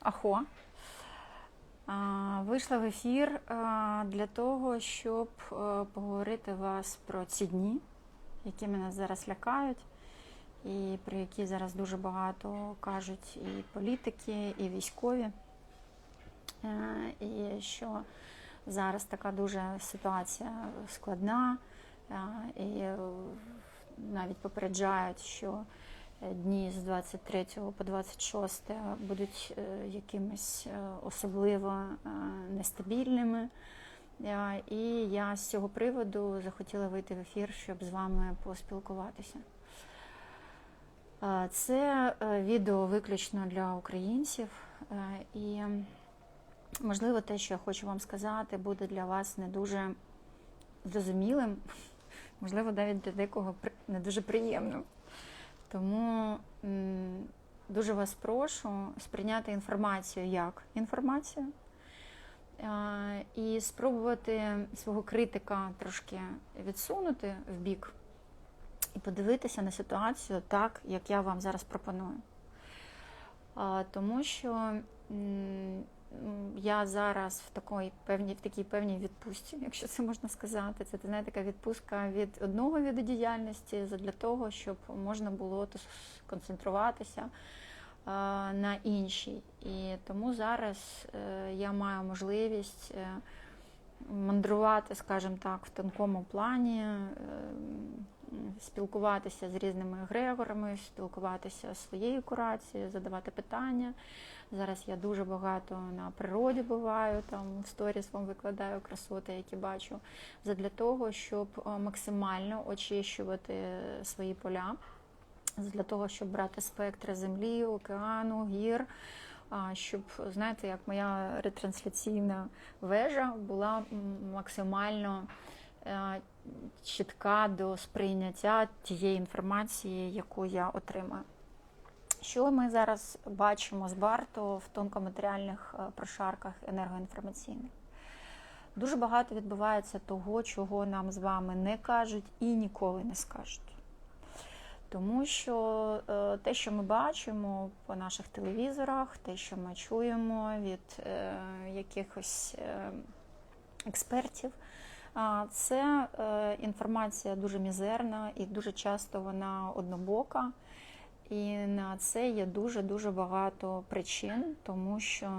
Ахо. Вийшла в ефір для того, щоб е, поговорити вас про ці дні, які мене зараз лякають, і про які зараз дуже багато кажуть і політики, і військові. Е, І що зараз така дуже ситуація складна, е, і навіть попереджають, що дні з 23 по 26 будуть е, якимись е, особливо е, нестабільними. Е, І я з цього приводу захотіла вийти в ефір, щоб з вами поспілкуватися. Е, Це е, відео виключно для українців, е, і можливо те, що я хочу вам сказати, буде для вас не дуже зрозумілим, можливо, навіть для декого не дуже приємним. Тому дуже вас прошу сприйняти інформацію як інформацію і спробувати свого критика трошки відсунути в бік і подивитися на ситуацію так, як я вам зараз пропоную. Тому що я зараз в такій певній, в такій певній відпустці, якщо це можна сказати. Це знаєте, така відпустка від одного виду діяльності для того, щоб можна було сконцентруватися на іншій. І тому зараз е, я маю можливість е, мандрувати, скажімо так, в тонкому плані, е, спілкуватися з різними егрегорами, спілкуватися зі своєю курацією, задавати питання. Зараз я дуже багато на природі буваю, там в сторіс вам викладаю красоти, які бачу, задля того, щоб е, максимально очищувати свої поля, для того, щоб брати спектри землі, океану, гір. Щоб, знаєте, як моя ретрансляційна вежа була максимально чітка до сприйняття тієї інформації, яку я отримаю. Що ми зараз бачимо з Барту в тонкоматеріальних е, прошарках енергоінформаційних? Дуже багато відбувається того, чого нам з вами не кажуть і ніколи не скажуть. Тому що е, те, що ми бачимо по наших телевізорах, те, що ми чуємо від е, якихось е, експертів, це е, інформація дуже мізерна і дуже часто вона однобока. І на це є дуже-дуже багато причин, тому що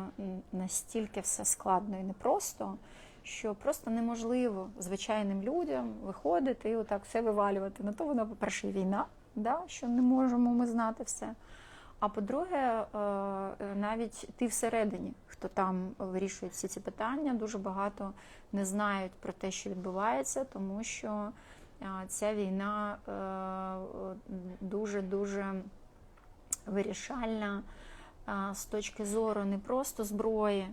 настільки все складно і непросто, що просто неможливо звичайним людям виходити і отак все вивалювати. На то вона, по-перше, війна, да, що не можемо ми знати все. А по-друге, е, навіть ти всередині, хто там вирішує всі ці питання, дуже багато не знають про те, що відбувається, тому що е, ця війна дуже дуже вирішальна з точки зору не просто зброї,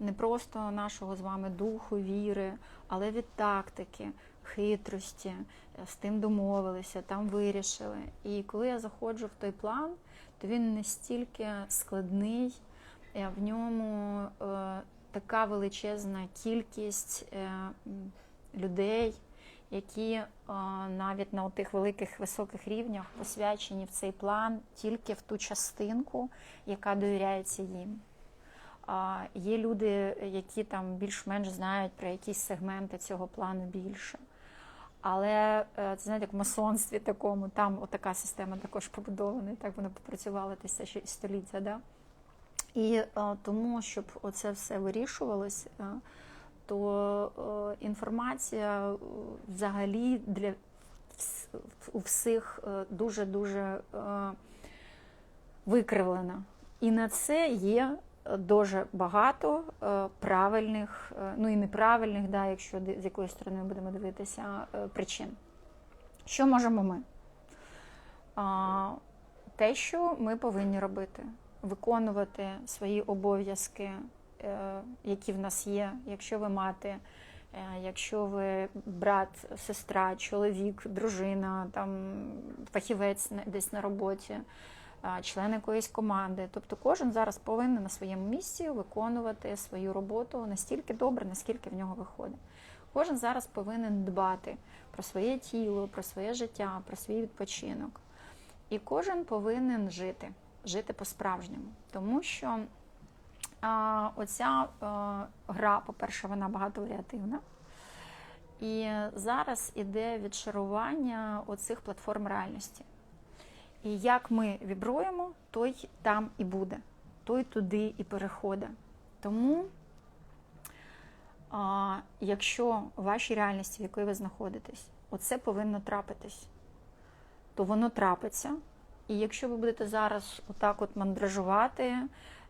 не просто нашого з вами духу, віри, але від тактики, хитрості, е, з тим домовилися, там вирішили. І коли я заходжу в той план, то він настільки складний, е, в ньому е, така величезна кількість людей, які навіть на тих великих високих рівнях посвячені в цей план тільки в ту частинку, яка довіряється їм. Є люди, які там більш-менш знають про якісь сегменти цього плану більше. Але е, це знаєте, як в масонстві такому, там така система також побудована, і так вона попрацювала тисячі століття. Да? І е, тому, щоб оце все вирішувалось, е, то інформація взагалі для у всіх дуже-дуже викривлена. І на це є дуже багато е, правильних, е, ну і неправильних, да, якщо з якої сторони будемо дивитися, е, причин. Що можемо ми? Те, що ми повинні робити, виконувати свої обов'язки, які в нас є, якщо ви мати, якщо ви брат, сестра, чоловік, дружина, там фахівець десь на роботі, член якоїсь команди. Тобто кожен зараз повинен на своєму місці виконувати свою роботу настільки добре, наскільки в нього виходить. Кожен зараз повинен дбати про своє тіло, про своє життя, про свій відпочинок. І кожен повинен жити, жити по-справжньому. Тому що А, оця е, гра, по-перше, вона багато варіативна. І зараз іде відшарування оцих платформ реальності. І як ми вібруємо, той там і буде, той туди і переходить. Тому, а, якщо в вашій реальності, в якій ви знаходитесь, оце повинно трапитись, то воно трапиться. І якщо ви будете зараз отак от мандражувати,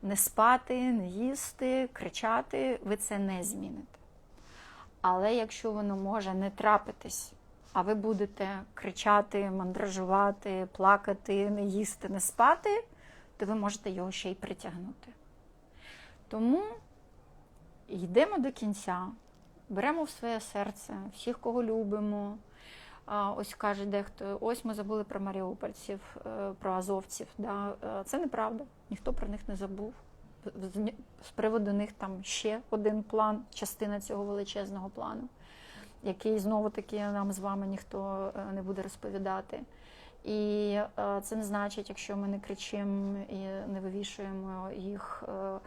не спати, не їсти, кричати, ви це не зміните. Але якщо воно може не трапитись, а ви будете кричати, мандражувати, плакати, не їсти, не спати, то ви можете його ще й притягнути. Тому йдемо до кінця, беремо в своє серце всіх, кого любимо. Ось каже дехто, ось ми забули про маріупольців, е, про азовців. Да. Е, Це неправда, ніхто про них не забув. З- З приводу них там ще один план, частина цього величезного плану, який знову таки нам з вами ніхто е, не буде розповідати. І е, це не значить, якщо ми не кричимо і не вивішуємо їх е,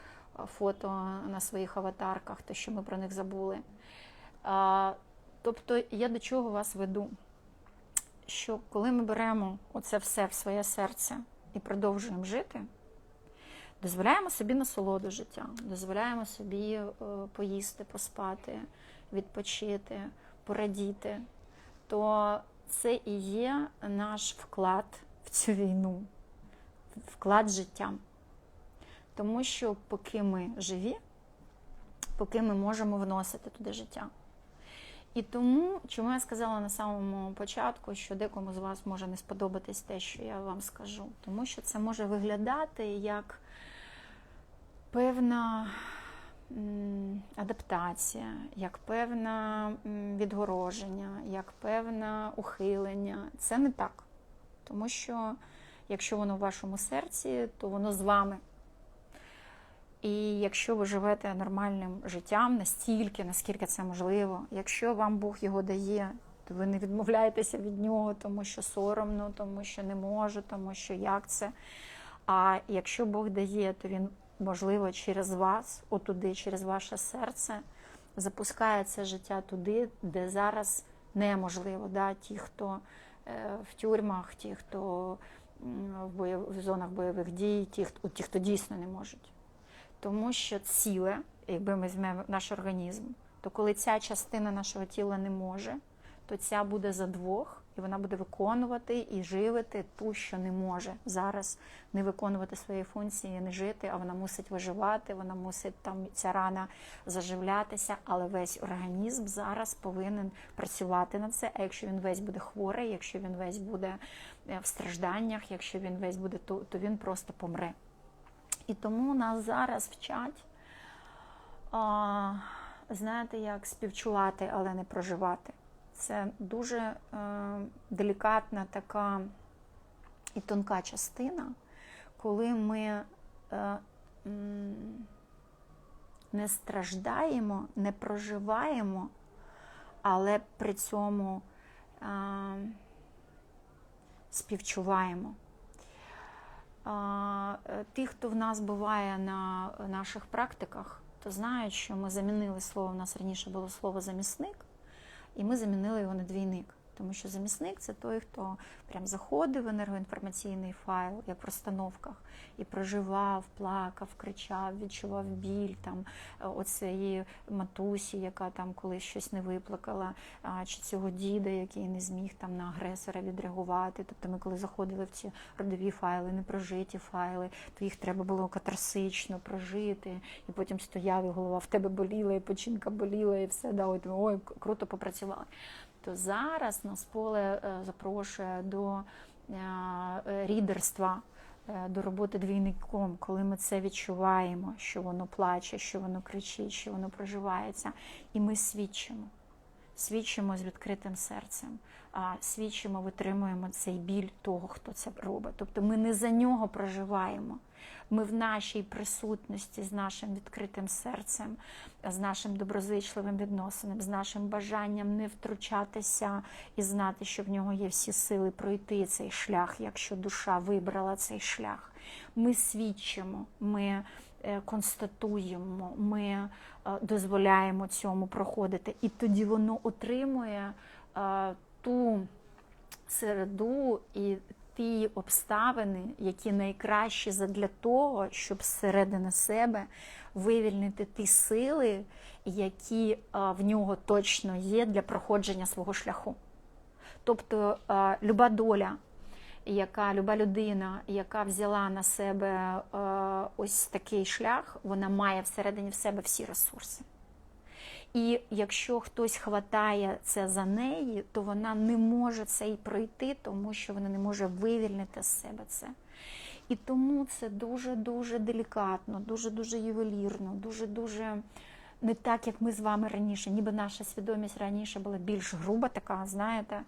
фото на своїх аватарках, то що ми про них забули. Тобто я до чого вас веду? Що коли ми беремо оце все в своє серце і продовжуємо жити, дозволяємо собі насолоду життя, дозволяємо собі поїсти, поспати, відпочити, порадіти, то це і є наш вклад в цю війну, вклад життя. Тому що поки ми живі, поки ми можемо вносити туди життя. І тому, чому я сказала на самому початку, що декому з вас може не сподобатись те, що я вам скажу, тому що це може виглядати як певна адаптація, як певне відгороження, як певне ухилення. Це не так. Тому що якщо воно в вашому серці, то воно з вами. І якщо ви живете нормальним життям настільки, наскільки це можливо, якщо вам Бог його дає, то ви не відмовляєтеся від нього, тому що соромно, тому що не можу, тому що як це. А якщо Бог дає, то він, можливо, через вас, отуди, через ваше серце, запускає це життя туди, де зараз неможливо. Да? Ті, хто е, в тюрмах, ті, хто в, бойов... в зонах бойових дій, ті, хто, ті, хто дійсно не можуть. Тому що ціле, якби ми візьмемо наш організм, то коли ця частина нашого тіла не може, то ця буде за двох, і вона буде виконувати і живити ту, що не може зараз не виконувати свої функції, не жити, а вона мусить виживати, вона мусить там ця рана заживлятися, але весь організм зараз повинен працювати на це. А якщо він весь буде хворий, якщо він весь буде е, в стражданнях, якщо він весь буде, то, то він просто помре. І тому нас зараз вчать, знаєте, як співчувати, але не проживати. Це дуже е, делікатна така і тонка частина, коли ми е, не страждаємо, не проживаємо, але при цьому е, співчуваємо. Е, Ті, хто в нас буває на наших практиках, то знають, що ми замінили слово, у нас раніше було слово замісник, і ми замінили його на двійник. Тому що замісник це той, хто прям заходив в енергоінформаційний файл, як в розстановках, і проживав, плакав, кричав, відчував біль там оцеї матусі, яка там колись щось не виплакала, чи цього діда, який не зміг там на агресора відреагувати. Тобто ми, коли заходили в ці родові файли, непрожиті файли, то їх треба було катарсично прожити, і потім стояв, і голова в тебе боліла, і печінка боліла, і все да, ой, ой, круто попрацювали то зараз нас поле е, запрошує до е, рідерства, е, до роботи двійником, коли ми це відчуваємо, що воно плаче, що воно кричить, що воно проживається, і ми свідчимо. Свідчимо з відкритим серцем, а свідчимо, витримуємо цей біль того, хто це робить. Тобто ми не за нього проживаємо. Ми в нашій присутності з нашим відкритим серцем, з нашим доброзичливим відносином, з нашим бажанням не втручатися і знати, що в нього є всі сили пройти цей шлях, якщо душа вибрала цей шлях. Ми свідчимо, ми констатуємо, ми е, дозволяємо цьому проходити, і тоді воно отримує е, ту середу і ті обставини, які найкращі для того, щоб зсередини себе вивільнити ті сили, які в нього точно є для проходження свого шляху. Тобто люба доля, яка люба людина, яка взяла на себе а, ось такий шлях, вона має всередині в себе всі ресурси. І якщо хтось хватає це за неї, то вона не може це і пройти, тому що вона не може вивільнити з себе це. І тому це дуже-дуже делікатно, дуже-дуже ювелірно, дуже-дуже не так, як ми з вами раніше. Ніби наша свідомість раніше була більш груба, така, знаєте,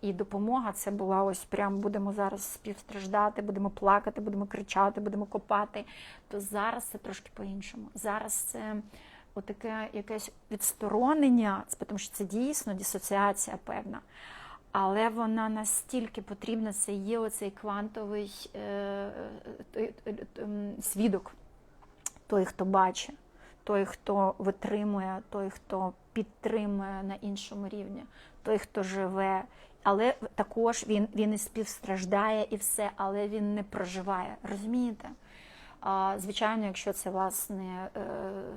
і допомога це була ось прям будемо зараз співстраждати, будемо плакати, будемо кричати, будемо копати. То зараз це трошки по-іншому. Зараз це отаке якесь відсторонення, тому що це дійсно дисоціація певна. Але вона настільки потрібна, це є оцей квантовий е, е, е, свідок, той, хто бачить, той, хто витримує, той, хто підтримує на іншому рівні, той, хто живе. Але також він він і співстраждає і все, але він не проживає. Розумієте? Звичайно, якщо це вас не е,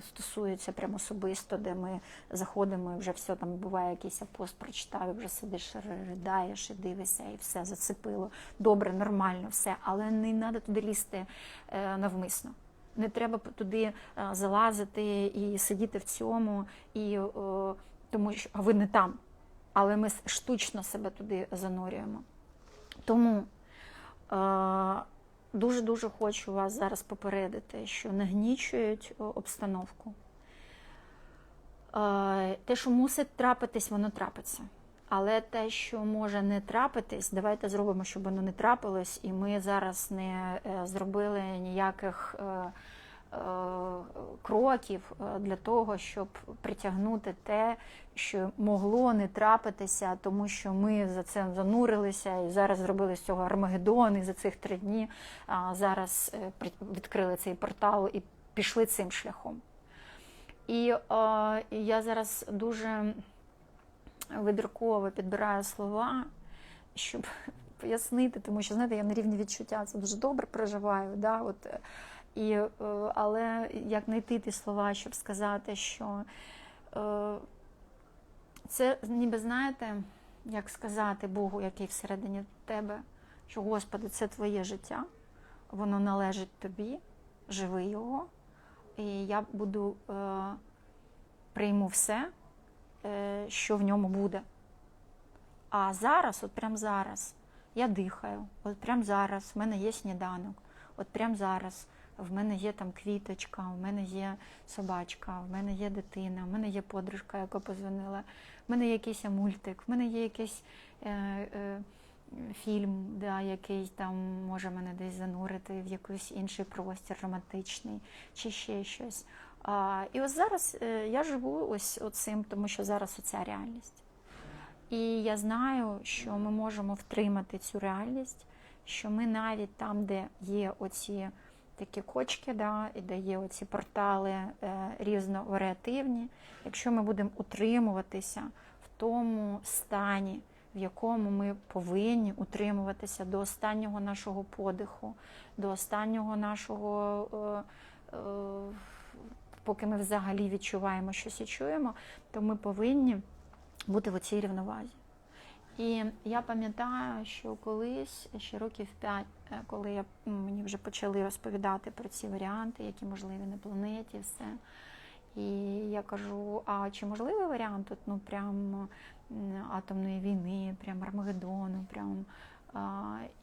стосується прямо особисто, де ми заходимо і вже все там буває, якийсь пост прочитав, і вже сидиш, ридаєш і дивишся, і все зацепило. Добре, нормально, все, але не треба туди лізти е, навмисно. Не треба туди е, залазити і сидіти в цьому, і тому що ви не там. Але ми штучно себе туди занурюємо. Тому дуже-дуже хочу вас зараз попередити, що нагнічують обстановку. Те, що мусить трапитись, воно трапиться. Але те, що може не трапитись, давайте зробимо, щоб воно не трапилось, і ми зараз не е, зробили ніяких. Е, кроків е, для того, щоб притягнути те, що могло не трапитися, тому що ми за це занурилися і зараз зробили з цього Армагеддон, і за цих три дні зараз е, відкрили цей портал і пішли цим шляхом. І я зараз дуже видірково підбираю слова, щоб пояснити, тому що знаєте, я на рівні відчуття це дуже добре проживаю. Да? От, і, е, Але як знайти ті слова, щоб сказати, що е, це ніби знаєте, як сказати Богу, який всередині тебе, що Господи, це твоє життя, воно належить тобі, живи його, і я буду е, прийму все, що в ньому буде. А зараз, от прямо зараз, я дихаю, от прямо зараз в мене є сніданок, от прямо зараз в мене є там квіточка, в мене є собачка, в мене є дитина, в мене є подружка, яка позвонила, в мене є якийсь мультик, в мене є якийсь е, е, фільм, да, який там може мене десь занурити в якийсь інший простір романтичний чи ще щось. А, І ось зараз е, я живу ось цим, тому що зараз оця реальність. І я знаю, що ми можемо втримати цю реальність, що ми навіть там, де є оці такі кочки, да, і дає оці портали е, різноваріативні. Якщо ми будемо утримуватися в тому стані, в якому ми повинні утримуватися до останнього нашого подиху, до останнього нашого, е, е, поки ми взагалі відчуваємо щось і чуємо, то ми повинні бути в цій рівновазі. І я пам'ятаю, що колись ще років п'ять, е, коли я мені вже почали розповідати про ці варіанти, які можливі на планеті, все. І я кажу: а чи можливий варіант тут ну прям атомної війни, прям Армагеддону, прям.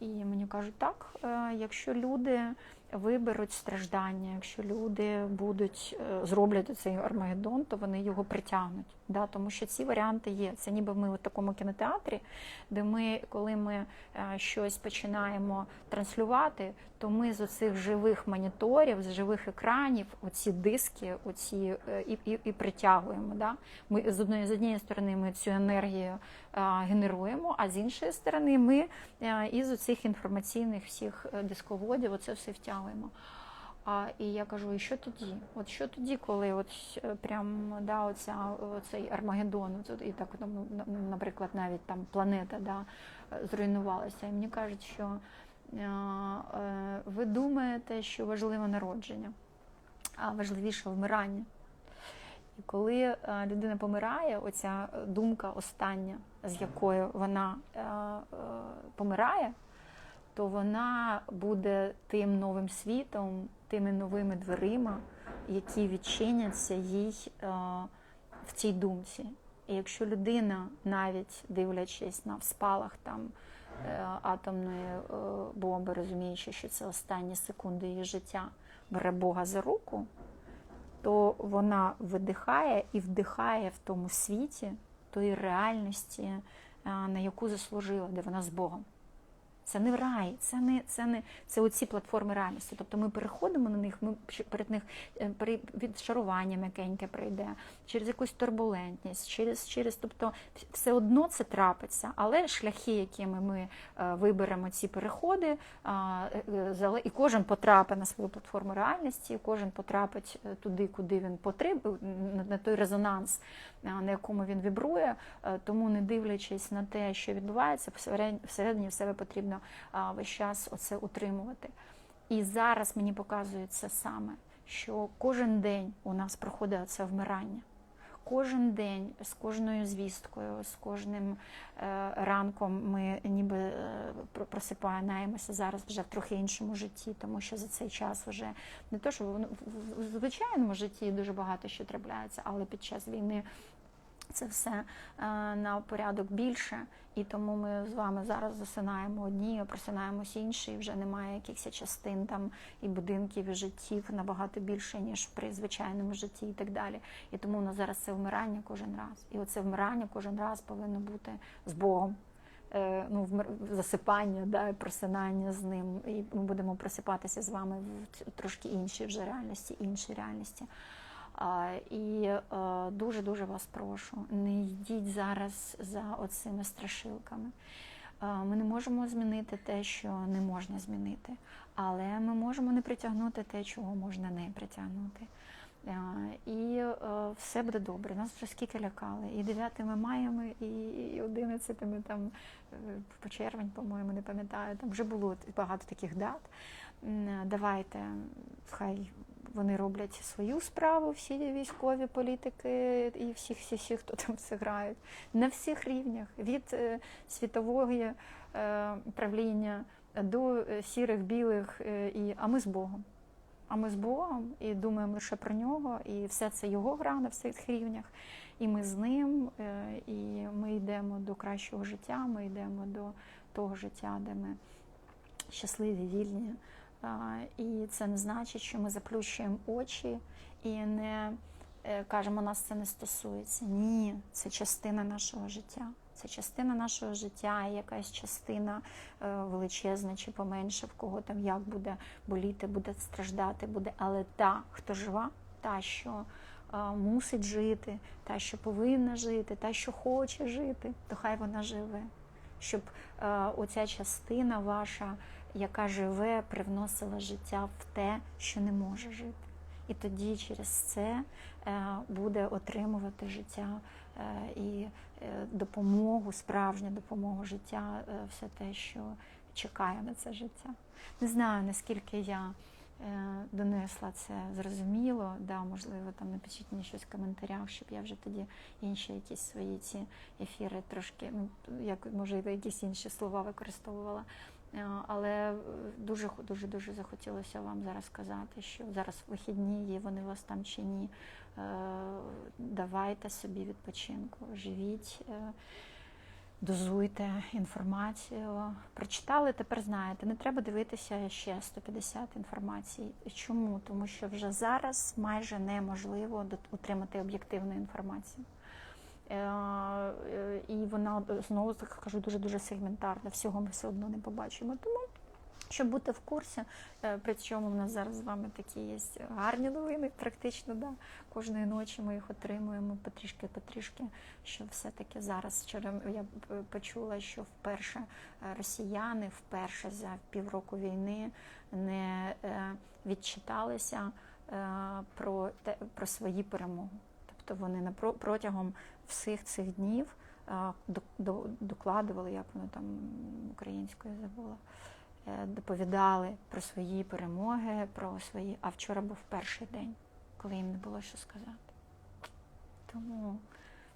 І мені кажуть, так, е, якщо люди виберуть страждання, якщо люди будуть е, зроблять цей Армагеддон, то вони його притягнуть. Да? Тому що ці варіанти є. Це ніби ми в такому кінотеатрі, де ми, коли ми е, щось починаємо транслювати, то ми з оцих живих моніторів, з живих екранів, оці диски, оці е, і і, і притягуємо. Да? Ми з однієї з однієї сторони ми цю енергію а, генеруємо, а з іншої сторони, ми а, із оцих інформаційних всіх дисководів оце все втягуємо. А, і я кажу, і що тоді? От що тоді, коли от е, прям да, оця, оцей Армагеддон, і так, ну, наприклад, навіть там планета да, зруйнувалася. І мені кажуть, що е, е, ви думаєте, що важливе народження, а важливіше вмирання. І коли е, людина помирає, оця е, думка остання, з якою вона е, е, помирає, то вона буде тим новим світом, тими новими дверима, які відчиняться їй е, в цій думці. І якщо людина, навіть дивлячись на спалах там е, атомної е, бомби, розуміючи, що це останні секунди її життя, бере Бога за руку, то вона видихає і вдихає в тому світі тої реальності, на яку заслужила, де вона з Богом. Це не рай, це не це не це оці платформи реальності. Тобто ми переходимо на них, ми перед них е, відшарування м'якеньке прийде, через якусь турбулентність, через, через, тобто все одно це трапиться, але шляхи, якими ми е, виберемо ці переходи, е, і кожен потрапить на свою платформу реальності, кожен потрапить туди, куди він потрібен, на- той резонанс, на якому він вібрує. Е, Тому, не дивлячись на те, що відбувається, всередині в себе потрібно весь час оце утримувати. І зараз мені показується саме, що кожен день у нас проходить це вмирання. Кожен день з кожною звісткою, з кожним е, ранком ми ніби е, про- просипаємося зараз вже в трохи іншому житті, тому що за цей час вже не то, що в звичайному житті дуже багато що трапляється, але під час війни це все е, на порядок більше, і тому ми з вами зараз засинаємо одні, просинаємось інші, і вже немає якихось частин там і будинків, і життів набагато більше, ніж при звичайному житті і так далі. І тому у нас зараз це вмирання кожен раз. І оце вмирання кожен раз повинно бути з Богом. Е, Ну, засипання, да, просинання з ним. І ми будемо просипатися з вами в трошки іншій вже реальності, іншій реальності. І дуже дуже вас прошу, не йдіть зараз за оцими страшилками. Ми не можемо змінити те, що не можна змінити, але ми можемо не притягнути те, чого можна не притягнути. І е, все буде добре. Нас вже скільки лякали. І 9 ми і і 11 ми там е, по червень, по-моєму, не пам'ятаю. Там вже було багато таких дат. Давайте, хай вони роблять свою справу, всі військові політики і всі, всі, всі, хто там все грають, на всіх рівнях, від е, світового е, правління до е, сірих, білих, е, і, а ми з Богом. А ми з Богом і думаємо лише про нього, і все це його гра на всіх рівнях. І ми з ним, е, і ми йдемо до кращого життя, ми йдемо до того життя, де ми щасливі, вільні. І це не значить, що ми заплющуємо очі і не е, кажемо, нас це не стосується. Ні, це частина нашого життя. Це частина нашого життя, і якась частина е, величезна чи поменше, в кого там як буде боліти, буде страждати, буде. Але та, хто жива, та, що е, мусить жити, та, що повинна жити, та, що хоче жити, то хай вона живе. Щоб е, оця частина ваша яка живе, привносила життя в те, що не може жити. І тоді через це е, буде отримувати життя е, і допомогу, справжню допомогу життя, е, все те, що чекає на це життя. Не знаю, наскільки я донесла це зрозуміло. Да, можливо, там напишіть мені щось в коментарях, щоб я вже тоді інші якісь свої ці ефіри трошки, ну як може якісь інші слова використовувала. Е, Але дуже дуже дуже захотілося вам зараз сказати, що зараз вихідні є, вони у вас там чи ні. Е, Давайте собі відпочинку, живіть, е, дозуйте інформацію. Прочитали, тепер знаєте, не треба дивитися ще 150 інформацій. Чому? Тому що вже зараз майже неможливо отримати об'єктивну інформацію. І вона знову кажу дуже дуже сегментарна. Всього ми все одно не побачимо. Тому Щоб бути в курсі, е, при чому в нас зараз з вами такі є гарні новини, практично, да. Кожної ночі ми їх отримуємо потрішки-потрішки, що все-таки зараз вчора я п- почула, що вперше е, росіяни вперше за півроку війни не е, відчиталися е, про, те, про свої перемоги. Тобто вони напро- протягом всіх цих днів е, до- до- докладували, як воно там українською забула е, доповідали про свої перемоги, про свої. А вчора був перший день, коли їм не було що сказати. Тому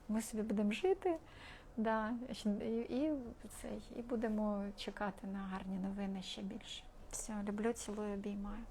ми собі будемо жити, да, і, і будемо чекати на гарні новини ще більше. Все, люблю, цілую, обіймаю.